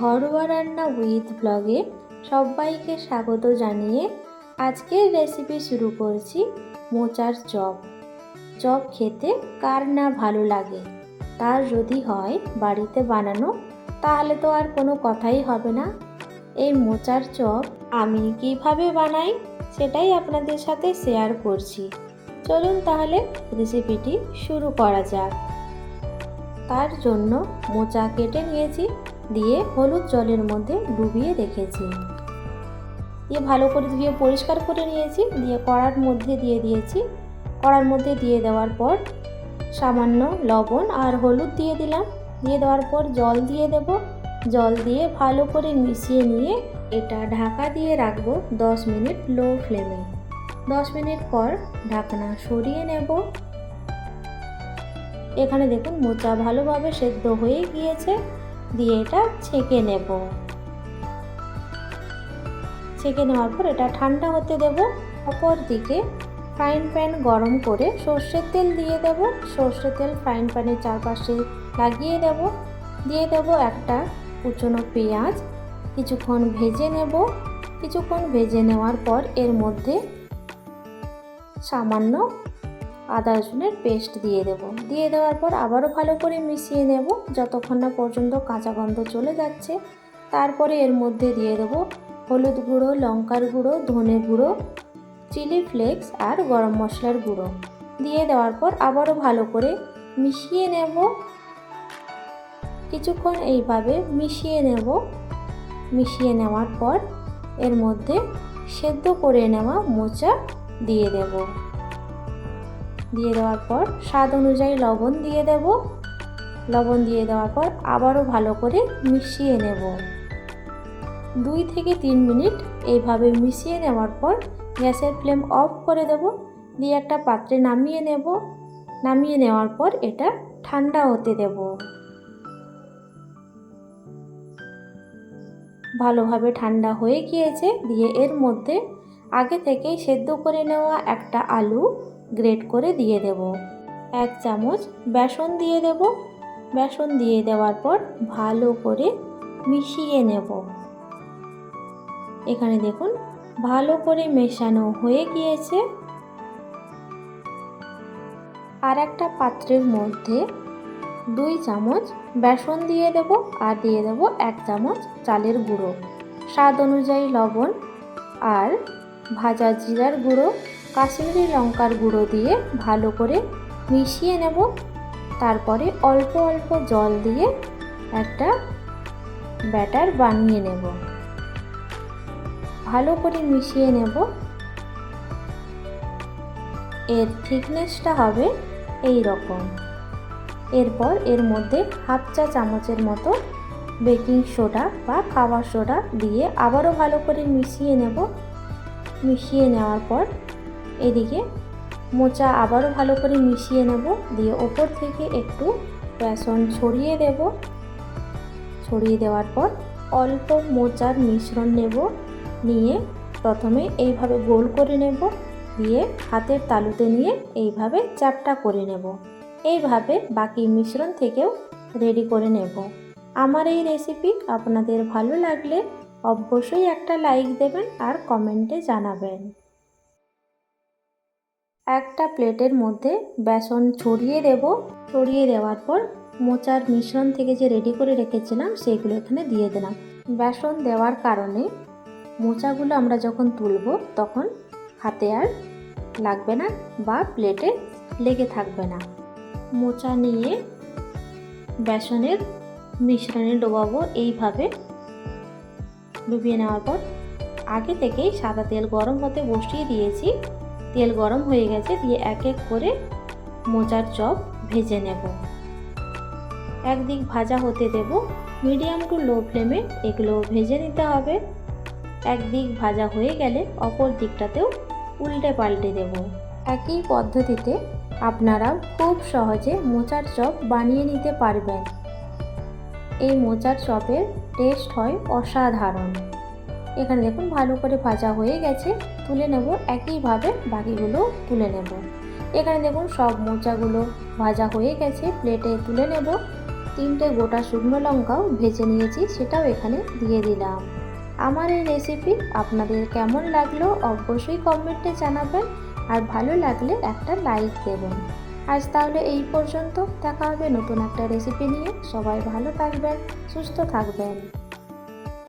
ঘরোয়া রান্না উইথ ব্লগে সবাইকে স্বাগত জানিয়ে আজকের রেসিপি শুরু করছি মোচার চপ। চপ খেতে কার না ভালো লাগে? তার যদি হয় বাড়িতে বানানো, তাহলে তো আর কোনো কথাই হবে না। এই মোচার চপ আমি কীভাবে বানাই সেটাই আপনাদের সাথে শেয়ার করছি। চলুন তাহলে রেসিপিটি শুরু করা যাক। তার জন্য মোচা কেটে নিয়েছি। দিয়ে হলুদ জলের মধ্যে ডুবিয়ে রেখেছি। দিয়ে ভালো করে ধুয়ে পরিষ্কার করে নিয়েছি। দিয়ে কড়ার মধ্যে দিয়ে দিয়েছি। কড়ার মধ্যে দিয়ে দেওয়ার পর সামান্য লবণ আর হলুদ দিয়ে দিলাম। দিয়ে দেওয়ার পর জল দিয়ে দেব। জল দিয়ে ভালো করে মিশিয়ে নিয়ে এটা ঢাকা দিয়ে রাখব দশ মিনিট লো ফ্লেমে। দশ মিনিট পর ঢাকনা সরিয়ে নেব। এখানে দেখুন মোচা ভালোভাবে সেদ্ধ হয়ে গিয়েছে। দিয়ে এটা ছেঁকে নেব। ছেঁকে নেওয়ার পর এটা ঠান্ডা হতে দেব। অপর দিকে ফ্রাইং প্যান গরম করে সর্ষের তেল দিয়ে দেব। সর্ষের তেল ফ্রাইং প্যানের চারপাশে লাগিয়ে দেব। দিয়ে দেব একটা কুচনো পেঁয়াজ। কিছুক্ষণ ভেজে নেব। কিছুক্ষণ ভেজে নেওয়ার পর এর মধ্যে সামান্য আদা রসুনের পেস্ট দিয়ে দেব। দিয়ে দেওয়ার পর আবারও ভালো করে মিশিয়ে নেব। যতক্ষণ না পর্যন্ত কাঁচা গন্ধ চলে যাচ্ছে, তারপরে এর মধ্যে দিয়ে দেব হলুদ গুঁড়ো, লঙ্কার গুঁড়ো, ধনে গুঁড়ো, চিলি ফ্লেক্স আর গরম মশলার গুঁড়ো। দিয়ে দেওয়ার পর আবারও ভালো করে মিশিয়ে নেব। কিছুক্ষণ এইভাবে মিশিয়ে নেব। মিশিয়ে নেওয়ার পর এর মধ্যে সেদ্ধ করে নেওয়া মোচা দিয়ে দেব। দিয়ে দেওয়ার পর স্বাদ অনুযায়ী লবণ দিয়ে দেব। লবণ দিয়ে দেওয়ার পর আবারও ভালো করে মিশিয়ে নেব। দুই থেকে তিন মিনিট এইভাবে মিশিয়ে নেওয়ার পর গ্যাসের ফ্লেম অফ করে দেব। দিয়ে একটা পাত্রে নামিয়ে নেব। নামিয়ে নেওয়ার পর এটা ঠান্ডা হতে দেব। ভালোভাবে ঠান্ডা হয়ে গিয়েছে। দিয়ে এর মধ্যে আগে থেকেই সেদ্ধ করে নেওয়া একটা আলু গ্রেট করে দিয়ে দেব। এক চামচ বেসন দিয়ে দেব। বেসন দিয়ে দেওয়ার পর ভালো করে মিশিয়ে নেব। এখানে দেখুন, ভালো করে মেশানো হয়ে গিয়েছে। আর একটা পাত্রের মধ্যে দুই চামচ বেসন দিয়ে দেব আর দিয়ে দেব এক চামচ চালের গুঁড়ো। স্বাদ অনুযায়ী লবণ আর ভাজা জিরার গুঁড়ো। কাশ্মীরি লঙ্কার গুঁড়ো দিয়ে ভালো করে মিশিয়ে নেব। তারপরে অল্প অল্প জল দিয়ে একটা ব্যাটার বানিয়ে নেব। ভালো করে মিশিয়ে নেব। এর থিকনেসটা হবে এই রকম এরপর এর মধ্যে হাফ চা চামচের মতো বেকিং সোডা বা খাবার সোডা দিয়ে আবারও ভালো করে মিশিয়ে নেব। মিশিয়ে নেওয়ার পর এদিকে মোচা আবারও ভালো করে মিশিয়ে নেব, দিয়ে ওপর থেকে একটু বেসন ছড়িয়ে দেব। ছড়িয়ে দেওয়ার পর অল্প মোচার মিশ্রণ নেব, নিয়ে প্রথমে এইভাবে গোল করে নেব, দিয়ে হাতের তালুতে নিয়ে এইভাবে চ্যাপটা করে নেব। এইভাবে বাকি মিশ্রণ থেকেও রেডি করে নেব। আমার এই রেসিপি আপনাদের ভালো লাগলে অবশ্যই একটা লাইক দেবেন আর কমেন্টে জানাবেন। একটা প্লেটের মধ্যে বেসন ছড়িয়ে দেব। ছড়িয়ে দেওয়ার পর মোচার মিশ্রণ থেকে যে রেডি করে রেখেছিলাম, সেগুলো এখানে দিয়ে দিলাম। বেসন দেওয়ার কারণে মোচাগুলো আমরা যখন তুলব, তখন হাতে আর লাগবে না বা প্লেটে লেগে থাকবে না। মোচা নিয়ে বেসনের মিশ্রণে ডোবাবো। এইভাবে ডুবিয়ে নেওয়ার পর আগে থেকেই সাদা তেল গরম হতে বসিয়ে দিয়েছি। তেল গরম হয়ে গেছে, দিয়ে এক এক করে মোচার চপ ভেজে নেব। একদিক ভাজা হতে দেব, মিডিয়াম টু লো ফ্লেমে এগুলো ভেজে নিতে হবে। একদিক ভাজা হয়ে গেলে অপর দিকটাতেও উল্টে পাল্টে দেব। একই পদ্ধতিতে আপনারাও খুব সহজে মোচার চপ বানিয়ে নিতে পারবেন। এই মোচার চপের টেস্ট হয় অসাধারণ। এখানে দেখুন ভালো করে ভাজা হয়ে গেছে, তুলে নেব, একইভাবে বাকিগুলো তুলে নেব। এখানে দেখুন সব মোচাগুলো ভাজা হয়ে গেছে, প্লেটে তুলে নেব। তিনটে গোটা শুকনো লঙ্কাও ভেজে নিয়েছি, সেটাও এখানে দিয়ে দিলাম। আমার এই রেসিপি আপনাদের কেমন লাগল অবশ্যই কমেন্টে জানাবেন, আর ভালো লাগলে একটা লাইক দেবেন। আজ তাহলে এই পর্যন্ত, দেখা হবে নতুন একটা রেসিপি নিয়ে। সবাই ভালো থাকবেন, সুস্থ থাকবেন।